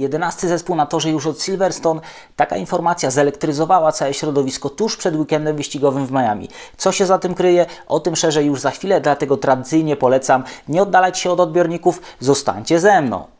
Jedenasty zespół na torze już od Silverstone. Taka informacja zelektryzowała całe środowisko tuż przed weekendem wyścigowym w Miami. Co się za tym kryje? O tym szerzej już za chwilę, dlatego tradycyjnie polecam nie oddalać się od odbiorników, zostańcie ze mną.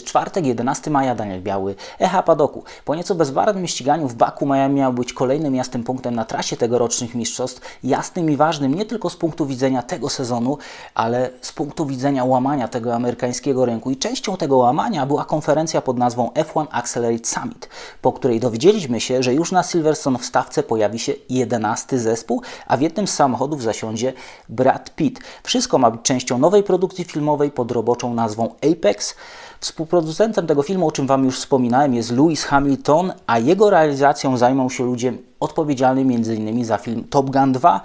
Jest czwartek, 11 maja, Daniel Biały, Echa Padoku. Po nieco bezbarwnym ściganiu w Baku Miami miał być kolejnym jasnym punktem na trasie tegorocznych mistrzostw. Jasnym i ważnym nie tylko z punktu widzenia tego sezonu, ale z punktu widzenia łamania tego amerykańskiego rynku. I częścią tego łamania była konferencja pod nazwą F1 Accelerate Summit, po której dowiedzieliśmy się, że już na Silverstone w stawce pojawi się 11 zespół, a w jednym z samochodów zasiądzie Brad Pitt. Wszystko ma być częścią nowej produkcji filmowej pod roboczą nazwą Apex. Współproducentem tego filmu, o czym Wam już wspominałem, jest Lewis Hamilton, a jego realizacją zajmą się ludzie odpowiedzialni m.in. za film Top Gun 2.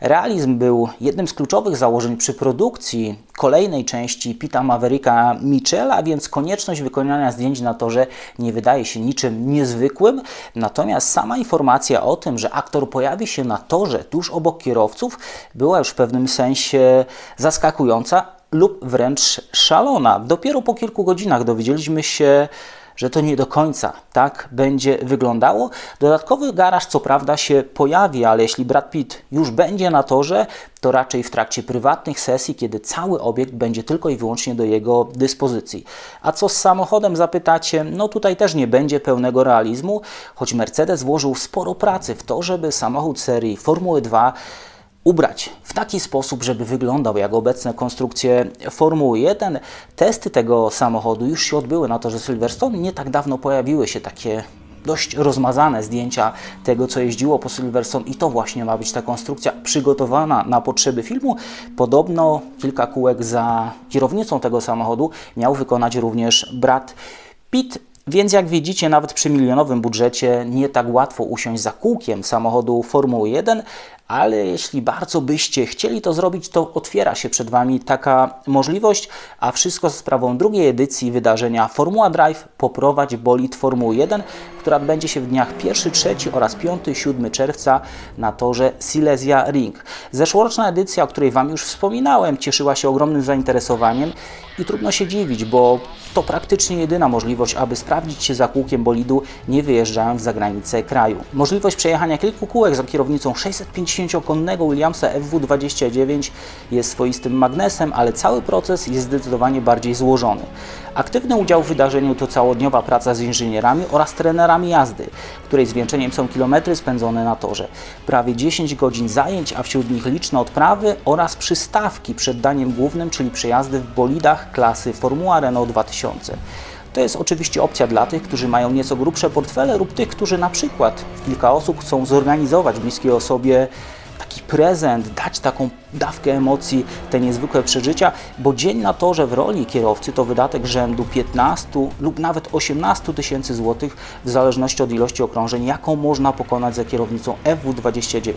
Realizm był jednym z kluczowych założeń przy produkcji kolejnej części Pita Mavericka Michela, więc konieczność wykonania zdjęć na torze nie wydaje się niczym niezwykłym. Natomiast sama informacja o tym, że aktor pojawi się na torze tuż obok kierowców, była już w pewnym sensie zaskakująca, lub wręcz szalona. Dopiero po kilku godzinach dowiedzieliśmy się, że to nie do końca tak będzie wyglądało. Dodatkowy garaż co prawda się pojawi, ale jeśli Brad Pitt już będzie na torze, to raczej w trakcie prywatnych sesji, kiedy cały obiekt będzie tylko i wyłącznie do jego dyspozycji. A co z samochodem zapytacie? No tutaj też nie będzie pełnego realizmu, choć Mercedes włożył sporo pracy w to, żeby samochód serii Formuły 2 ubrać w taki sposób, żeby wyglądał jak obecne konstrukcje Formuły 1. Testy tego samochodu już się odbyły na torze Silverstone. Nie tak dawno pojawiły się takie dość rozmazane zdjęcia tego, co jeździło po Silverstone i to właśnie ma być ta konstrukcja przygotowana na potrzeby filmu. Podobno kilka kółek za kierownicą tego samochodu miał wykonać również brat Pitt. Więc jak widzicie, nawet przy milionowym budżecie nie tak łatwo usiąść za kółkiem samochodu Formuły 1, ale jeśli bardzo byście chcieli to zrobić, to otwiera się przed Wami taka możliwość, a wszystko za sprawą drugiej edycji wydarzenia Formuła Drive poprowadź bolid Formuły 1, która odbędzie się w dniach 1, 3 oraz 5, 7 czerwca na torze Silesia Ring. Zeszłoroczna edycja, o której Wam już wspominałem, cieszyła się ogromnym zainteresowaniem i trudno się dziwić, bo to praktycznie jedyna możliwość, aby sprawdzić się za kółkiem bolidu, nie wyjeżdżając za granicę kraju. Możliwość przejechania kilku kółek za kierownicą 650-konnego Williamsa FW29 jest swoistym magnesem, ale cały proces jest zdecydowanie bardziej złożony. Aktywny udział w wydarzeniu to całodniowa praca z inżynierami oraz trenerami jazdy, której zwieńczeniem są kilometry spędzone na torze. Prawie 10 godzin zajęć, a wśród nich liczne odprawy oraz przystawki przed daniem głównym, czyli przejazdy w bolidach klasy Formuła Renault 2000. To jest oczywiście opcja dla tych, którzy mają nieco grubsze portfele lub tych, którzy na przykład kilka osób chcą zorganizować bliskiej osobie taki prezent, dać taką dawkę emocji, te niezwykłe przeżycia, bo dzień na torze w roli kierowcy to wydatek rzędu 15 lub nawet 18 tysięcy złotych w zależności od ilości okrążeń, jaką można pokonać za kierownicą FW29.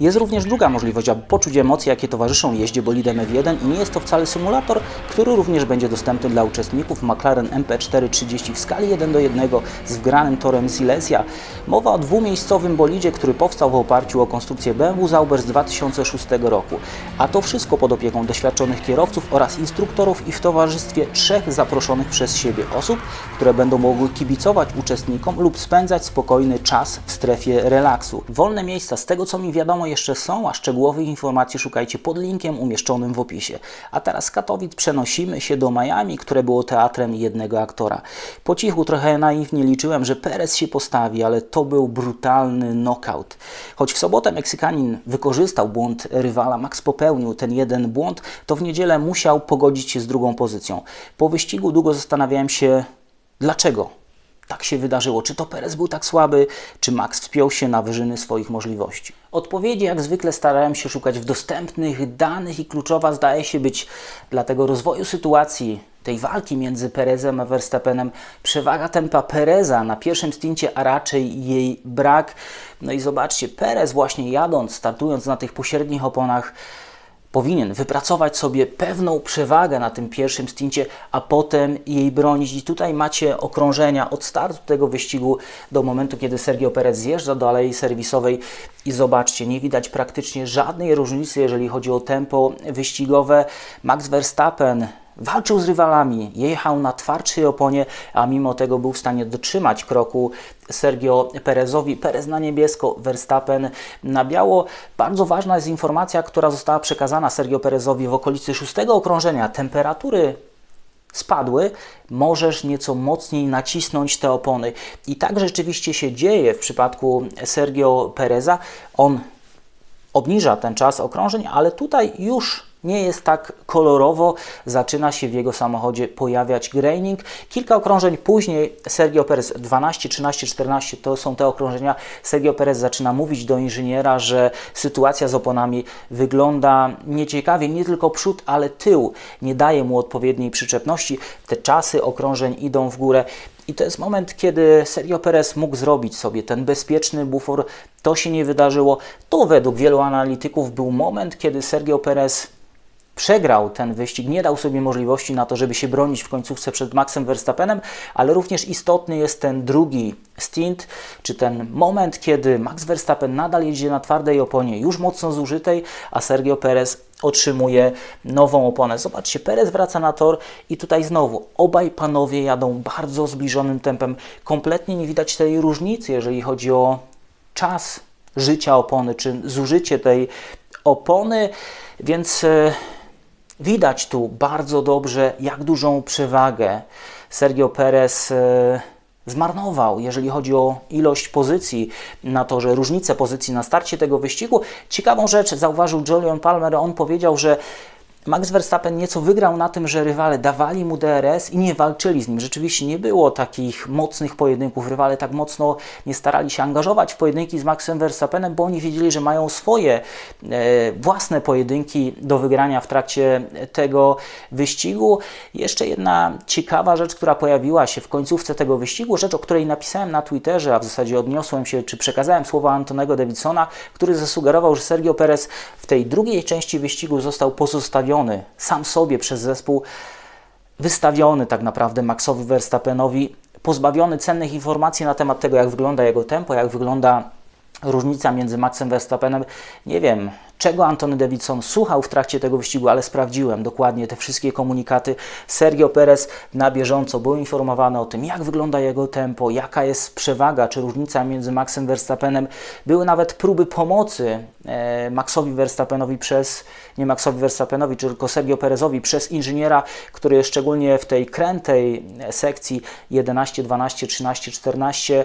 Jest również druga możliwość, aby poczuć emocje, jakie towarzyszą jeździe bolidem F1 i nie jest to wcale symulator, który również będzie dostępny dla uczestników McLaren MP430 w skali 1 do 1 z wgranym torem Silesia. Mowa o dwumiejscowym bolidzie, który powstał w oparciu o konstrukcję BMW Sauber z 2006 roku. A to wszystko pod opieką doświadczonych kierowców oraz instruktorów i w towarzystwie trzech zaproszonych przez siebie osób, które będą mogły kibicować uczestnikom lub spędzać spokojny czas w strefie relaksu. Wolne miejsca z tego co mi wiadomo jeszcze są, a szczegółowych informacji szukajcie pod linkiem umieszczonym w opisie. A teraz z Katowic przenosimy się do Miami, które było teatrem jednego aktora. Po cichu trochę naiwnie liczyłem, że Perez się postawi, ale to był brutalny knockout. Choć w sobotę Meksykanin wykorzystał błąd rywala, Max popełnił ten jeden błąd, to w niedzielę musiał pogodzić się z drugą pozycją. Po wyścigu długo zastanawiałem się, dlaczego tak się wydarzyło. Czy to Perez był tak słaby, czy Max wspiął się na wyżyny swoich możliwości? Odpowiedzi jak zwykle starałem się szukać w dostępnych danych i kluczowa zdaje się być dla tego rozwoju sytuacji, tej walki między Perezem a Verstappenem, przewaga tempa Pereza na pierwszym stincie, a raczej jej brak. No i zobaczcie, Perez właśnie jadąc, startując na tych pośrednich oponach, powinien wypracować sobie pewną przewagę na tym pierwszym stincie, a potem jej bronić. I tutaj macie okrążenia od startu tego wyścigu do momentu, kiedy Sergio Perez zjeżdża do alei serwisowej i zobaczcie, nie widać praktycznie żadnej różnicy, jeżeli chodzi o tempo wyścigowe. Max Verstappen walczył z rywalami, jechał na twardszej oponie, a mimo tego był w stanie dotrzymać kroku Sergio Perezowi. Perez na niebiesko, Verstappen na biało. Bardzo ważna jest informacja, która została przekazana Sergio Perezowi w okolicy szóstego okrążenia. Temperatury spadły, możesz nieco mocniej nacisnąć te opony. I tak rzeczywiście się dzieje w przypadku Sergio Pereza. On obniża ten czas okrążeń, ale tutaj już nie jest tak kolorowo, zaczyna się w jego samochodzie pojawiać graining. Kilka okrążeń później Sergio Perez 12, 13, 14 to są te okrążenia. Sergio Perez zaczyna mówić do inżyniera, że sytuacja z oponami wygląda nieciekawie, nie tylko przód, ale tył nie daje mu odpowiedniej przyczepności. Te czasy okrążeń idą w górę. I to jest moment, kiedy Sergio Perez mógł zrobić sobie ten bezpieczny bufor. To się nie wydarzyło. To według wielu analityków był moment, kiedy Sergio Perez przegrał ten wyścig, nie dał sobie możliwości na to, żeby się bronić w końcówce przed Maxem Verstappenem, ale również istotny jest ten drugi stint, czy ten moment, kiedy Max Verstappen nadal jedzie na twardej oponie, już mocno zużytej, a Sergio Perez otrzymuje nową oponę. Zobaczcie, Perez wraca na tor i tutaj znowu obaj panowie jadą bardzo zbliżonym tempem. Kompletnie nie widać tej różnicy, jeżeli chodzi o czas życia opony, czy zużycie tej opony, więc e, Widać tu bardzo dobrze, jak dużą przewagę Sergio Perez e, zmarnował, jeżeli chodzi o ilość pozycji na torze, różnicę pozycji na starcie tego wyścigu. Ciekawą rzecz zauważył Julian Palmer, on powiedział, że Max Verstappen nieco wygrał na tym, że rywale dawali mu DRS i nie walczyli z nim. Rzeczywiście nie było takich mocnych pojedynków. Rywale tak mocno nie starali się angażować w pojedynki z Maxem Verstappenem, bo oni wiedzieli, że mają swoje e, własne pojedynki do wygrania w trakcie tego wyścigu. Jeszcze jedna ciekawa rzecz, która pojawiła się w końcówce tego wyścigu, rzecz, o której napisałem na Twitterze, a w zasadzie odniosłem się, czy przekazałem słowa Antonego Davidsona, który zasugerował, że Sergio Perez w tej drugiej części wyścigu został pozostawiony sam sobie przez zespół, wystawiony tak naprawdę Maxowi Verstappenowi, pozbawiony cennych informacji na temat tego, jak wygląda jego tempo, jak wygląda różnica między Maxem Verstappenem. Nie wiem, czego Antony Davidson słuchał w trakcie tego wyścigu, ale sprawdziłem dokładnie te wszystkie komunikaty. Sergio Perez na bieżąco był informowany o tym, jak wygląda jego tempo, jaka jest przewaga czy różnica między Maxem Verstappenem. Były nawet próby pomocy e, Maxowi Verstappenowi przez, nie Maxowi Verstappenowi, tylko Sergio Perezowi przez inżyniera, który szczególnie w tej krętej sekcji 11, 12, 13, 14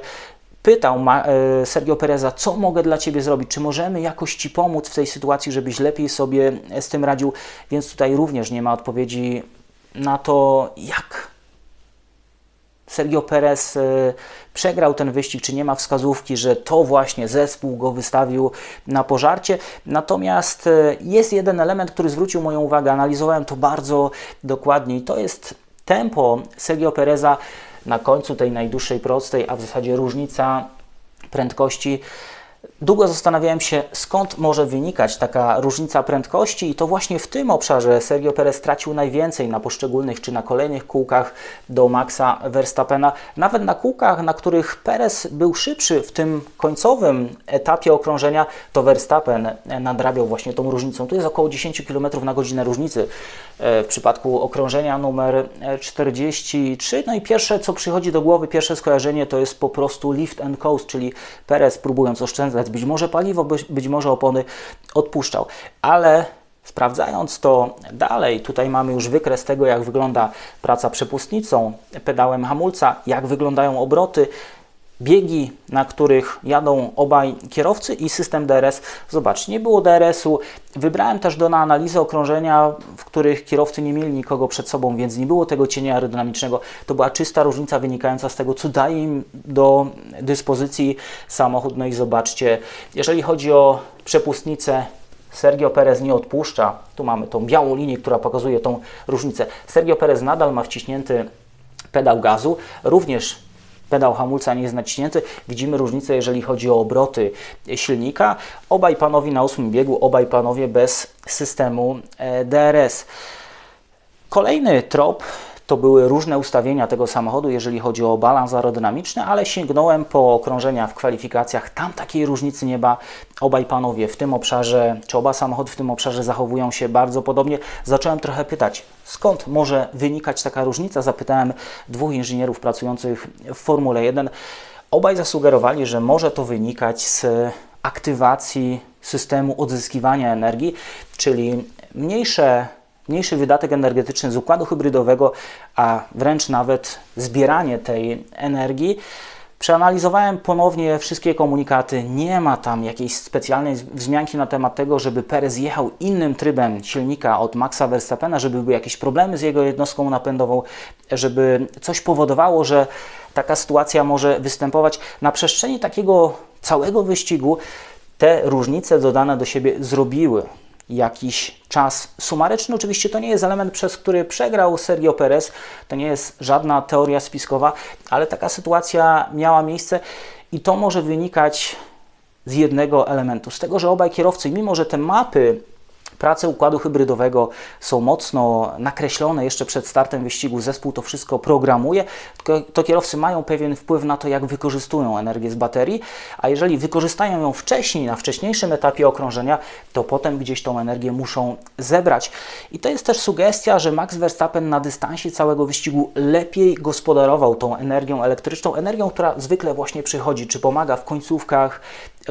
pytał e, Sergio Pereza, co mogę dla Ciebie zrobić, czy możemy jakoś Ci pomóc w tej sytuacji, żebyś lepiej sobie z tym radził, więc tutaj również nie ma odpowiedzi na to, jak Sergio Perez e, przegrał ten wyścig, czy nie ma wskazówki, że to właśnie zespół go wystawił na pożarcie. Natomiast e, jest jeden element, który zwrócił moją uwagę, analizowałem to bardzo dokładnie i to jest tempo Sergio Pereza na końcu tej najdłuższej prostej, a w zasadzie różnica prędkości Długo zastanawiałem się, skąd może wynikać taka różnica prędkości, i to właśnie w tym obszarze Sergio Perez stracił najwięcej na poszczególnych czy na kolejnych kółkach do Maxa Verstappena. Nawet na kółkach, na których Perez był szybszy w tym końcowym etapie okrążenia, to Verstappen nadrabiał właśnie tą różnicą. Tu jest około 10 km na godzinę różnicy e, w przypadku okrążenia numer 43. No i pierwsze, co przychodzi do głowy, pierwsze skojarzenie to jest po prostu lift and coast, czyli Perez próbując oszczędzać być może paliwo, być, może opony odpuszczał. Ale Sprawdzając to dalej, tutaj mamy już wykres tego, jak wygląda praca przepustnicą, pedałem hamulca, jak wyglądają obroty, biegi, na których jadą obaj kierowcy i system DRS. Zobacz, nie było DRS-u. Wybrałem też do na analizę okrążenia, w których kierowcy nie mieli nikogo przed sobą, więc nie było tego cienia aerodynamicznego. To była czysta różnica wynikająca z tego, co daje im do dyspozycji samochód. No i zobaczcie, jeżeli chodzi o przepustnicę, Sergio Perez nie odpuszcza. Tu mamy tą białą linię, która pokazuje tą różnicę. Sergio Perez nadal ma wciśnięty pedał gazu. Również pedał hamulca nie jest naciśnięty. Widzimy różnicę, jeżeli chodzi o obroty silnika. Obaj panowie na ósmym biegu, obaj panowie bez systemu e, DRS. Kolejny trop to były różne ustawienia tego samochodu, jeżeli chodzi o balans aerodynamiczny, ale sięgnąłem po okrążenia w kwalifikacjach. Tam takiej różnicy nie ma. Obaj panowie w tym obszarze, czy oba samochody w tym obszarze zachowują się bardzo podobnie. Zacząłem trochę pytać, skąd może wynikać taka różnica? Zapytałem dwóch inżynierów pracujących w Formule 1. Obaj zasugerowali, że może to wynikać z aktywacji systemu odzyskiwania energii, czyli mniejsze mniejszy wydatek energetyczny z układu hybrydowego, a wręcz nawet zbieranie tej energii. Przeanalizowałem ponownie wszystkie komunikaty. Nie ma tam jakiejś specjalnej wzmianki na temat tego, żeby Perez jechał innym trybem silnika od Maxa Verstappena, żeby były jakieś problemy z jego jednostką napędową, żeby coś powodowało, że taka sytuacja może występować. Na przestrzeni takiego całego wyścigu te różnice dodane do siebie zrobiły jakiś czas sumaryczny. Oczywiście to nie jest element, przez który przegrał Sergio Perez, to nie jest żadna teoria spiskowa, ale taka sytuacja miała miejsce i to może wynikać z jednego elementu, z tego, że obaj kierowcy, mimo że te mapy prace układu hybrydowego są mocno nakreślone jeszcze przed startem wyścigu, zespół to wszystko programuje, to kierowcy mają pewien wpływ na to, jak wykorzystują energię z baterii, a jeżeli wykorzystają ją wcześniej, na wcześniejszym etapie okrążenia, to potem gdzieś tą energię muszą zebrać. I to jest też sugestia, że Max Verstappen na dystansie całego wyścigu lepiej gospodarował tą energią elektryczną, energią, która zwykle właśnie przychodzi, czy pomaga w końcówkach,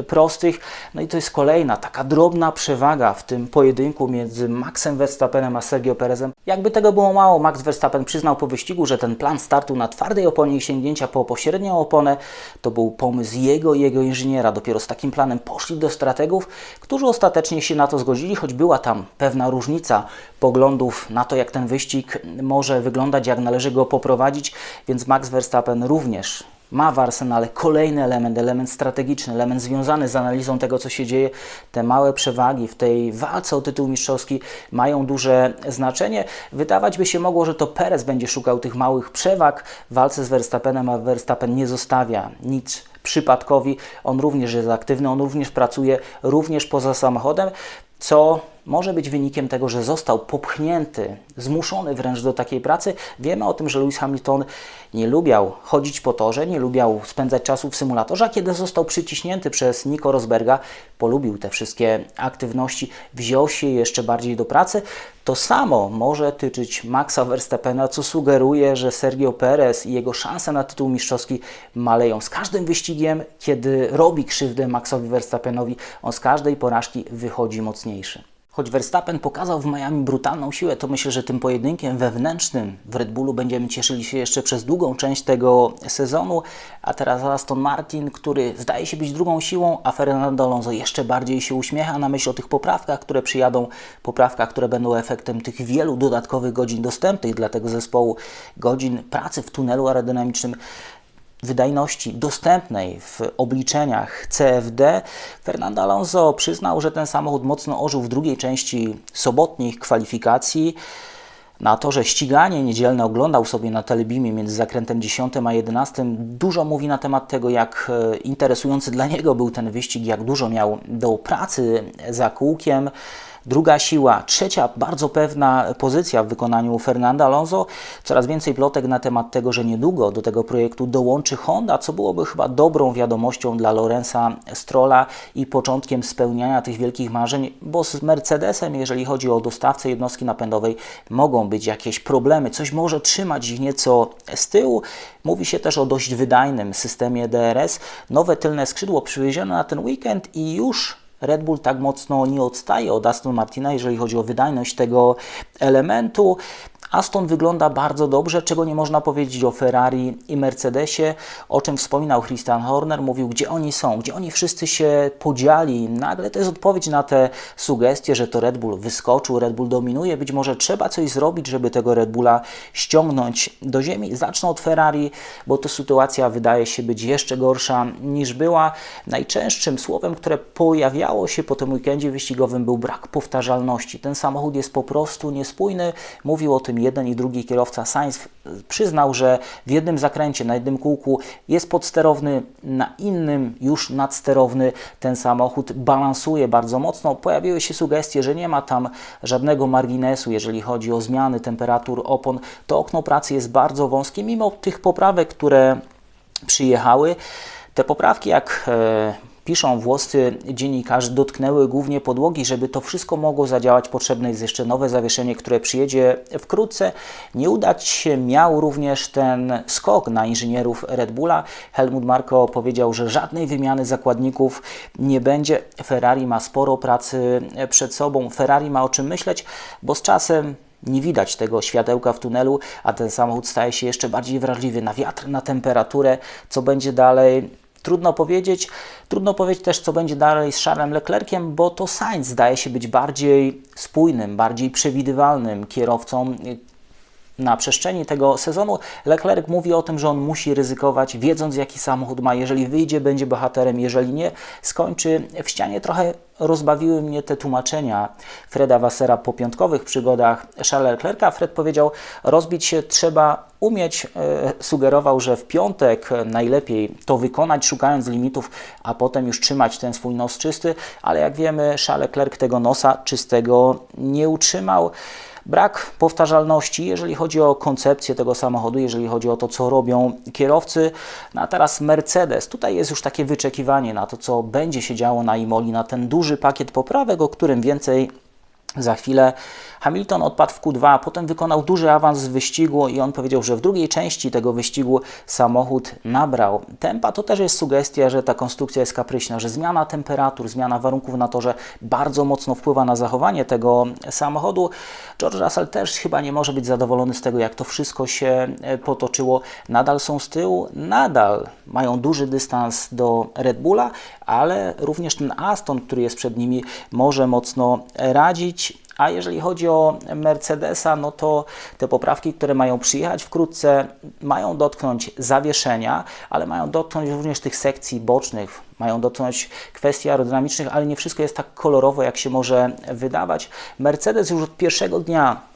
prostych. No i to jest kolejna taka drobna przewaga w tym pojedynku między Maxem Verstappenem a Sergio Perezem. Jakby tego było mało, Max Verstappen przyznał po wyścigu, że ten plan startu na twardej oponie i sięgnięcia po pośrednią oponę to był pomysł jego i jego inżyniera. Dopiero z takim planem poszli do strategów, którzy ostatecznie się na to zgodzili, choć była tam pewna różnica poglądów na to, jak ten wyścig może wyglądać, jak należy go poprowadzić, więc Max Verstappen również ma w arsenale kolejny element, element strategiczny, element związany z analizą tego, co się dzieje. Te małe przewagi w tej walce o tytuł mistrzowski mają duże znaczenie. Wydawać by się mogło, że to Perez będzie szukał tych małych przewag w walce z Verstappenem, a Verstappen nie zostawia nic przypadkowi. On również jest aktywny, on również pracuje, również poza samochodem, co może być wynikiem tego, że został popchnięty, zmuszony wręcz do takiej pracy. Wiemy o tym, że Lewis Hamilton nie lubiał chodzić po torze, nie lubiał spędzać czasu w symulatorze, a kiedy został przyciśnięty przez Nico Rosberga, polubił te wszystkie aktywności, wziął się jeszcze bardziej do pracy. To samo może tyczyć Maxa Verstappena, co sugeruje, że Sergio Perez i jego szanse na tytuł mistrzowski maleją. Z każdym wyścigiem, kiedy robi krzywdę Maxowi Verstappenowi, on z każdej porażki wychodzi mocniejszy. Choć Verstappen pokazał w Miami brutalną siłę, to myślę, że tym pojedynkiem wewnętrznym w Red Bullu będziemy cieszyli się jeszcze przez długą część tego sezonu. A teraz Aston Martin, który zdaje się być drugą siłą, a Fernando Alonso jeszcze bardziej się uśmiecha na myśl o tych poprawkach, które przyjadą, poprawkach, które będą efektem tych wielu dodatkowych godzin dostępnych dla tego zespołu, godzin pracy w tunelu aerodynamicznym wydajności dostępnej w obliczeniach CFD, Fernando Alonso przyznał, że ten samochód mocno ożył w drugiej części sobotnich kwalifikacji. Na to, że ściganie niedzielne oglądał sobie na telebimie między zakrętem 10 a 11, dużo mówi na temat tego, jak e, interesujący dla niego był ten wyścig, jak dużo miał do pracy za kółkiem. Druga siła, trzecia bardzo pewna pozycja w wykonaniu Fernanda Alonso. Coraz więcej plotek na temat tego, że niedługo do tego projektu dołączy Honda, co byłoby chyba dobrą wiadomością dla Lorenza Strolla i początkiem spełniania tych wielkich marzeń, bo z Mercedesem, jeżeli chodzi o dostawcę jednostki napędowej, mogą być jakieś problemy, coś może trzymać ich nieco z tyłu. Mówi się też o dość wydajnym systemie DRS. Nowe tylne skrzydło przywiezione na ten weekend i już Red Bull tak mocno nie odstaje od Aston Martina, jeżeli chodzi o wydajność tego elementu. Aston wygląda bardzo dobrze, czego nie można powiedzieć o Ferrari i Mercedesie, o czym wspominał Christian Horner, mówił, gdzie oni są, gdzie oni wszyscy się podzieli. Nagle to jest odpowiedź na te sugestie, że to Red Bull wyskoczył, Red Bull dominuje, być może trzeba coś zrobić, żeby tego Red Bulla ściągnąć do ziemi. Zacznę od Ferrari, bo to sytuacja wydaje się być jeszcze gorsza niż była. Najczęstszym słowem, które pojawiało się po tym weekendzie wyścigowym był brak powtarzalności. Ten samochód jest po prostu niespójny, mówił o tym jeden i drugi kierowca Sainz przyznał, że w jednym zakręcie, na jednym kółku jest podsterowny, na innym już nadsterowny ten samochód balansuje bardzo mocno. Pojawiły się sugestie, że nie ma tam żadnego marginesu, jeżeli chodzi o zmiany temperatur opon. To okno pracy jest bardzo wąskie, mimo tych poprawek, które przyjechały. Te poprawki, jak e, piszą włoscy dziennikarze, dotknęły głównie podłogi, żeby to wszystko mogło zadziałać. Potrzebne jest jeszcze nowe zawieszenie, które przyjedzie wkrótce. Nie udać się miał również ten skok na inżynierów Red Bulla. Helmut Marko powiedział, że żadnej wymiany zakładników nie będzie. Ferrari ma sporo pracy przed sobą. Ferrari ma o czym myśleć, bo z czasem nie widać tego światełka w tunelu, a ten samochód staje się jeszcze bardziej wrażliwy na wiatr, na temperaturę. Co będzie dalej? Trudno powiedzieć. Trudno powiedzieć też, co będzie dalej z Charlesem Leclerciem, bo to Sainz zdaje się być bardziej spójnym, bardziej przewidywalnym kierowcą na przestrzeni tego sezonu Leclerc mówi o tym, że on musi ryzykować, wiedząc jaki samochód ma. Jeżeli wyjdzie, będzie bohaterem, jeżeli nie, skończy w ścianie. Trochę rozbawiły mnie te tłumaczenia Freda Wassera po piątkowych przygodach Charlesa Leclerca. Fred powiedział, rozbić się trzeba umieć. E, sugerował, że w piątek najlepiej to wykonać, szukając limitów, a potem już trzymać ten swój nos czysty, ale jak wiemy, Charles Leclerc tego nosa czystego nie utrzymał. Brak powtarzalności, jeżeli chodzi o koncepcję tego samochodu, jeżeli chodzi o to, co robią kierowcy. No a teraz Mercedes. Tutaj jest już takie wyczekiwanie na to, co będzie się działo na Imoli, na ten duży pakiet poprawek, o którym więcej za chwilę Hamilton odpadł w Q2, potem wykonał duży awans z wyścigu i on powiedział, że w drugiej części tego wyścigu samochód nabrał tempa. To też jest sugestia, że ta konstrukcja jest kapryśna, że zmiana temperatur, zmiana warunków na torze bardzo mocno wpływa na zachowanie tego samochodu. George Russell też chyba nie może być zadowolony z tego, jak to wszystko się e, potoczyło. Nadal są z tyłu, nadal mają duży dystans do Red Bulla, ale również ten Aston, który jest przed nimi, może mocno radzić. A jeżeli chodzi o Mercedesa, no to te poprawki, które mają przyjechać wkrótce, mają dotknąć zawieszenia, ale mają dotknąć również tych sekcji bocznych, mają dotknąć kwestii aerodynamicznych, ale nie wszystko jest tak kolorowo, jak się może wydawać. Mercedes już od pierwszego dnia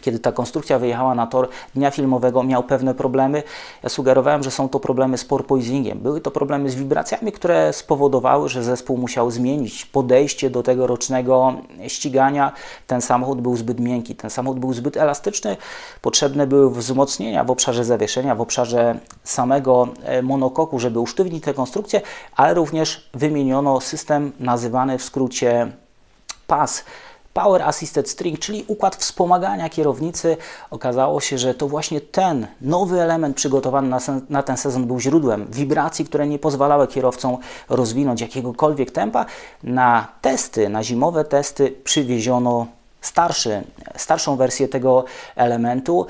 kiedy ta konstrukcja wyjechała na tor dnia filmowego, miał pewne problemy. Ja sugerowałem, że są to problemy z porpoisingiem. Były to problemy z wibracjami, które spowodowały, że zespół musiał zmienić podejście do tego rocznego ścigania. Ten samochód był zbyt miękki, ten samochód był zbyt elastyczny. Potrzebne były wzmocnienia w obszarze zawieszenia, w obszarze samego e, monokoku, żeby usztywnić tę konstrukcję, ale również wymieniono system nazywany w skrócie PAS Power Assisted String, czyli układ wspomagania kierownicy. Okazało się, że to właśnie ten nowy element przygotowany na, na, ten sezon był źródłem wibracji, które nie pozwalały kierowcom rozwinąć jakiegokolwiek tempa. Na testy, na zimowe testy przywieziono starszy, starszą wersję tego elementu.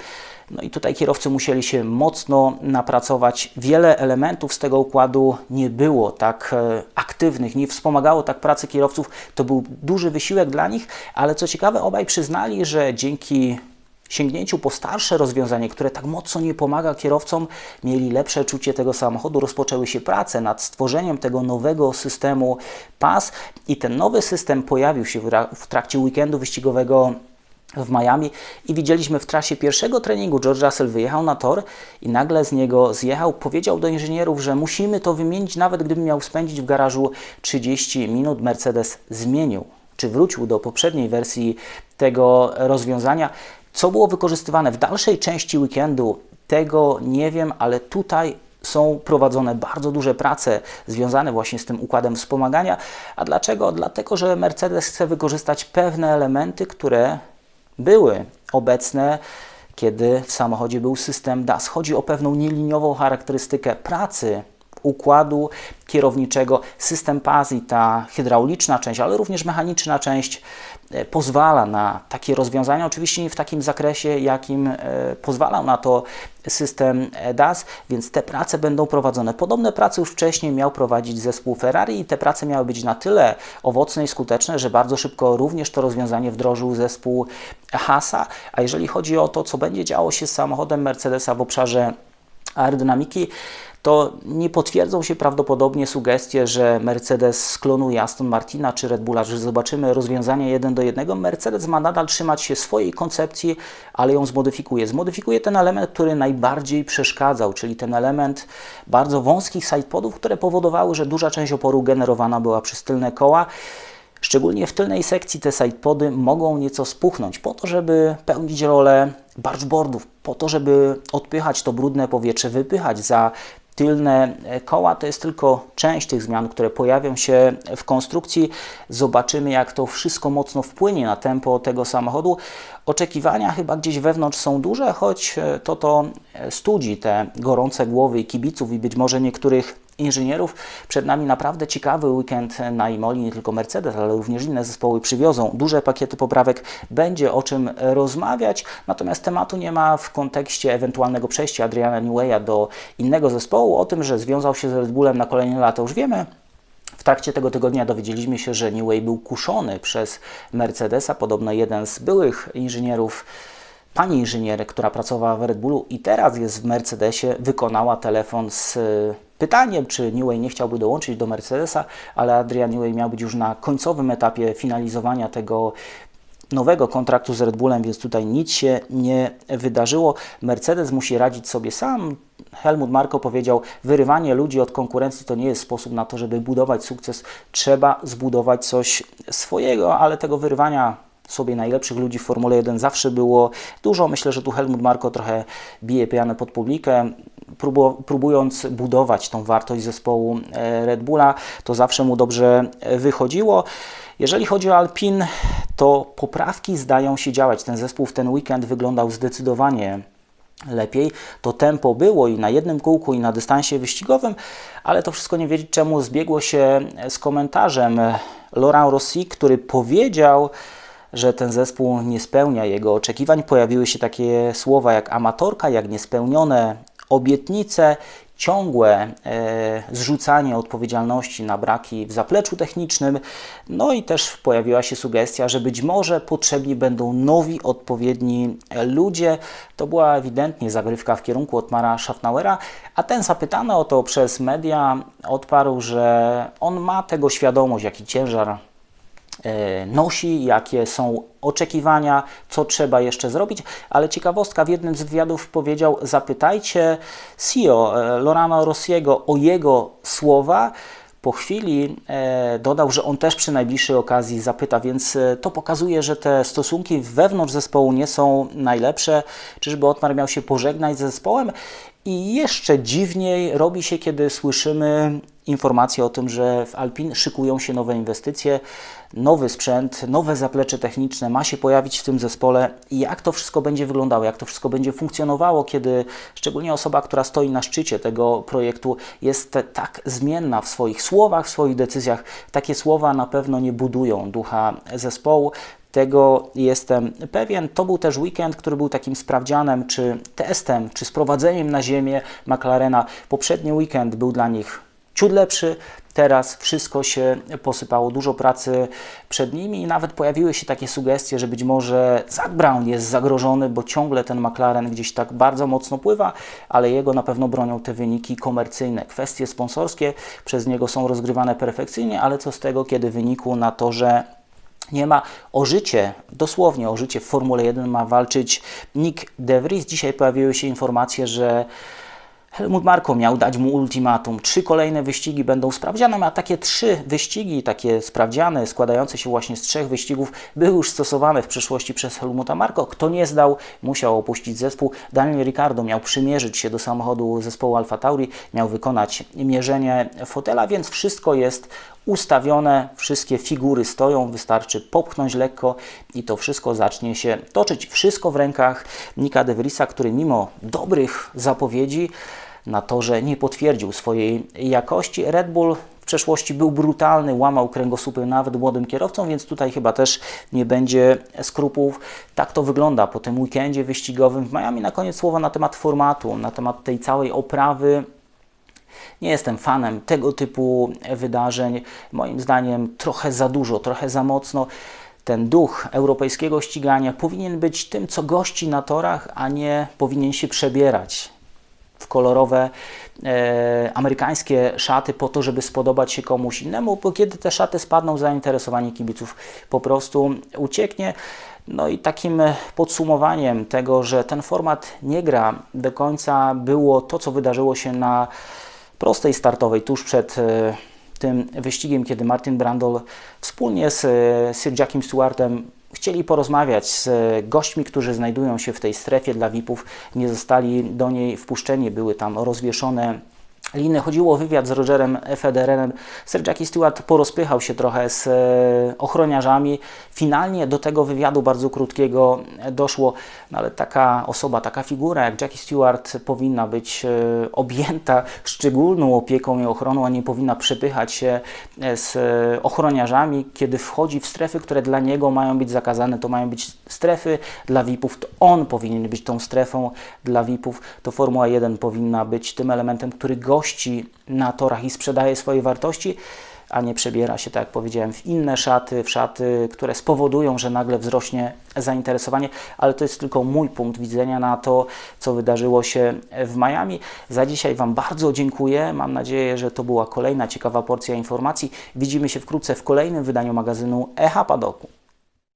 No i tutaj kierowcy musieli się mocno napracować. Wiele elementów z tego układu nie było tak e, aktywnych, nie wspomagało tak pracy kierowców. To był duży wysiłek dla nich, ale co ciekawe, obaj przyznali, że dzięki sięgnięciu po starsze rozwiązanie, które tak mocno nie pomaga kierowcom, mieli lepsze czucie tego samochodu, rozpoczęły się prace nad stworzeniem tego nowego systemu PAS i ten nowy system pojawił się w trakcie weekendu wyścigowego w Miami i widzieliśmy w trasie pierwszego treningu George Russell wyjechał na tor i nagle z niego zjechał, powiedział do inżynierów, że musimy to wymienić, nawet gdyby miał spędzić w garażu 30 minut. Mercedes zmienił, czy wrócił do poprzedniej wersji tego rozwiązania. Co było wykorzystywane w dalszej części weekendu, tego nie wiem, ale tutaj są prowadzone bardzo duże prace związane właśnie z tym układem wspomagania. A dlaczego? Dlatego, że Mercedes chce wykorzystać pewne elementy, które były obecne, kiedy w samochodzie był system DAS. Chodzi o pewną nieliniową charakterystykę pracy układu kierowniczego. System PAS i ta hydrauliczna część, ale również mechaniczna część pozwala na takie rozwiązania, oczywiście nie w takim zakresie, jakim e, pozwalał na to system DAS, więc te prace będą prowadzone. Podobne prace już wcześniej miał prowadzić zespół Ferrari i te prace miały być na tyle owocne i skuteczne, że bardzo szybko również to rozwiązanie wdrożył zespół Hasa. A jeżeli chodzi o to, co będzie działo się z samochodem Mercedesa w obszarze aerodynamiki, to nie potwierdzą się prawdopodobnie sugestie, że Mercedes sklonuje Aston Martina czy Red Bulla, że zobaczymy rozwiązanie jeden do jednego. Mercedes ma nadal trzymać się swojej koncepcji, ale ją zmodyfikuje. Zmodyfikuje ten element, który najbardziej przeszkadzał, czyli ten element bardzo wąskich sidepodów, które powodowały, że duża część oporu generowana była przez tylne koła. Szczególnie w tylnej sekcji te sidepody mogą nieco spuchnąć po to, żeby pełnić rolę bargeboardów, po to, żeby odpychać to brudne powietrze, wypychać za tylne koła. To jest tylko część tych zmian, które pojawią się w konstrukcji. Zobaczymy, jak to wszystko mocno wpłynie na tempo tego samochodu. Oczekiwania chyba gdzieś wewnątrz są duże, choć to to studzi te gorące głowy kibiców i być może niektórych inżynierów. Przed nami naprawdę ciekawy weekend na Imoli, nie tylko Mercedes, ale również inne zespoły przywiozą duże pakiety poprawek. Będzie o czym rozmawiać, natomiast tematu nie ma w kontekście ewentualnego przejścia Adriana Newey'a do innego zespołu. O tym, że związał się z Red Bullem na kolejne lata już wiemy. W trakcie tego tygodnia dowiedzieliśmy się, że Newey był kuszony przez Mercedesa. Podobno jeden z byłych inżynierów pani inżynier, która pracowała w Red Bullu i teraz jest w Mercedesie, wykonała telefon z pytaniem, czy Newey nie chciałby dołączyć do Mercedesa, ale Adrian Newey miał być już na końcowym etapie finalizowania tego nowego kontraktu z Red Bullem, więc tutaj nic się nie wydarzyło. Mercedes musi radzić sobie sam. Helmut Marko powiedział, wyrywanie ludzi od konkurencji to nie jest sposób na to, żeby budować sukces. Trzeba zbudować coś swojego, ale tego wyrywania sobie najlepszych ludzi w Formule 1 zawsze było dużo. Myślę, że tu Helmut Marko trochę bije pianę pod publikę próbując budować tą wartość zespołu e, Red Bulla, to zawsze mu dobrze e, wychodziło. Jeżeli chodzi o Alpin, to poprawki zdają się działać. Ten zespół w ten weekend wyglądał zdecydowanie lepiej. To tempo było i na jednym kółku, i na dystansie wyścigowym, ale to wszystko nie wiedzieć czemu zbiegło się z komentarzem Laurent Rossi, który powiedział, że ten zespół nie spełnia jego oczekiwań. Pojawiły się takie słowa jak amatorka, jak niespełnione obietnice, ciągłe e, zrzucanie odpowiedzialności na braki w zapleczu technicznym. No i też pojawiła się sugestia, że być może potrzebni będą nowi, odpowiedni ludzie. To była ewidentnie zagrywka w kierunku Otmara Schaffnauera, a ten zapytany o to przez media odparł, że on ma tego świadomość, jaki ciężar nosi, jakie są oczekiwania, co trzeba jeszcze zrobić, ale ciekawostka w jednym z wywiadów powiedział, zapytajcie CEO e, Lorana Rossiego o jego słowa, po chwili e, dodał, że on też przy najbliższej okazji zapyta, więc e, to pokazuje, że te stosunki wewnątrz zespołu nie są najlepsze. Czyżby Otmar miał się pożegnać z zespołem? I jeszcze dziwniej robi się, kiedy słyszymy informacje o tym, że w Alpin szykują się nowe inwestycje, nowy sprzęt, nowe zaplecze techniczne ma się pojawić w tym zespole i jak to wszystko będzie wyglądało, jak to wszystko będzie funkcjonowało, kiedy szczególnie osoba, która stoi na szczycie tego projektu jest tak zmienna w swoich słowach, w swoich decyzjach. Takie słowa na pewno nie budują ducha zespołu. Tego jestem pewien. To był też weekend, który był takim sprawdzianem, czy testem, czy sprowadzeniem na ziemię McLarena. Poprzedni weekend był dla nich ciut lepszy. Teraz wszystko się posypało, dużo pracy przed nimi i nawet pojawiły się takie sugestie, że być może Zach Brown jest zagrożony, bo ciągle ten McLaren gdzieś tak bardzo mocno pływa, ale jego na pewno bronią te wyniki komercyjne. Kwestie sponsorskie przez niego są rozgrywane perfekcyjnie, ale co z tego, kiedy wyniku na to, że nie ma o życie, dosłownie o życie w Formule 1 ma walczyć Nick De Vries. Dzisiaj pojawiły się informacje, że Helmut Marko miał dać mu ultimatum. Trzy kolejne wyścigi będą sprawdziane, a takie trzy wyścigi, takie sprawdziane, składające się właśnie z trzech wyścigów, były już stosowane w przeszłości przez Helmuta Marko. Kto nie zdał, musiał opuścić zespół. Daniel Ricardo miał przymierzyć się do samochodu zespołu Alfa Tauri, miał wykonać mierzenie fotela, więc wszystko jest ustawione, wszystkie figury stoją, wystarczy popchnąć lekko i to wszystko zacznie się toczyć. Wszystko w rękach Nika De Vriesa, który mimo dobrych zapowiedzi na torze nie potwierdził swojej jakości. Red Bull w przeszłości był brutalny, łamał kręgosłupy nawet młodym kierowcom, więc tutaj chyba też nie będzie skrupułów. Tak to wygląda po tym weekendzie wyścigowym w Miami. Na koniec słowa na temat formatu, na temat tej całej oprawy nie jestem fanem tego typu wydarzeń. Moim zdaniem trochę za dużo, trochę za mocno. Ten duch europejskiego ścigania powinien być tym, co gości na torach, a nie powinien się przebierać w kolorowe e, amerykańskie szaty po to, żeby spodobać się komuś innemu, bo kiedy te szaty spadną, zainteresowanie kibiców po prostu ucieknie. No i takim podsumowaniem tego, że ten format nie gra do końca było to, co wydarzyło się na prostej startowej tuż przed e, tym wyścigiem, kiedy Martin Brandl wspólnie z e, Sir Jackiem Stewartem chcieli porozmawiać z gośćmi, którzy znajdują się w tej strefie dla VIP-ów, nie zostali do niej wpuszczeni, były tam rozwieszone liny. Chodziło o wywiad z Rogerem Federerem. Sir Jackie Stewart porozpychał się trochę z e, ochroniarzami. Finalnie do tego wywiadu bardzo krótkiego doszło, no ale taka osoba, taka figura jak Jackie Stewart powinna być e, objęta szczególną opieką i ochroną, a nie powinna przepychać się e, z ochroniarzami. Kiedy wchodzi w strefy, które dla niego mają być zakazane, to mają być strefy dla VIP-ów, to on powinien być tą strefą dla VIP-ów. To Formuła 1 powinna być tym elementem, który gości na torach i sprzedaje swoje wartości, a nie przebiera się, tak jak powiedziałem, w inne szaty, w szaty, które spowodują, że nagle wzrośnie zainteresowanie, ale to jest tylko mój punkt widzenia na to, co wydarzyło się w Miami. Za dzisiaj Wam bardzo dziękuję. Mam nadzieję, że to była kolejna ciekawa porcja informacji. Widzimy się wkrótce w kolejnym wydaniu magazynu Echa Padoku.